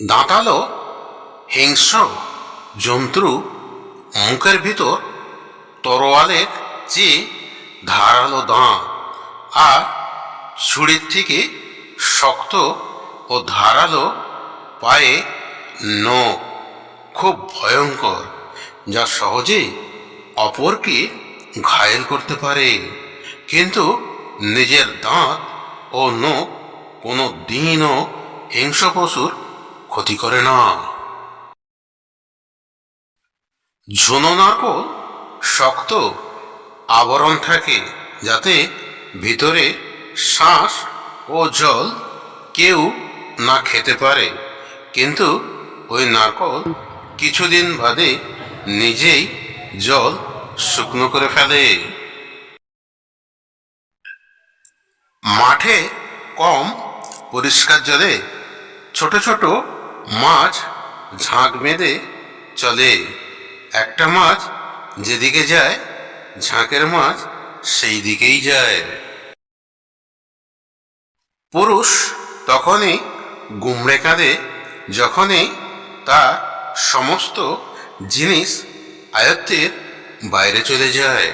দাঁতালো, হিংস্র, জন্তু মুখের ভিতর তরোয়ালের যে ধারালো দাঁত আর ছুরির থেকে শক্ত ও ধারালো পায়ে নখ খুব ভয়ঙ্কর, যা সহজেই অপরকে ঘায়েল করতে পারে। কিন্তু নিজের দাঁত ও নখ কোনো দিনও হিংস্র পশুর ক্ষতি করে না। ঝুনো নারকল শক্ত আবরণ থাকে যাতে ভিতরে শ্বাস ও জল কেউ না খেতে পারে। কিন্তু ওই নারকল কিছুদিন বাদে নিজেই জল শুকনো করে ফেলে। মাঠে কম পরিষ্কার জলে ছোট ছোট মাছ ঝাঁক বেঁধে চলে। একটা মাছ যেদিকে যায়, ঝাঁকের মাছ সেই দিকেই যায়। পুরুষ তখনই গুমড়ে কাঁদে, যখনই তার সমস্ত জিনিস আয়ত্তের বাইরে চলে যায়।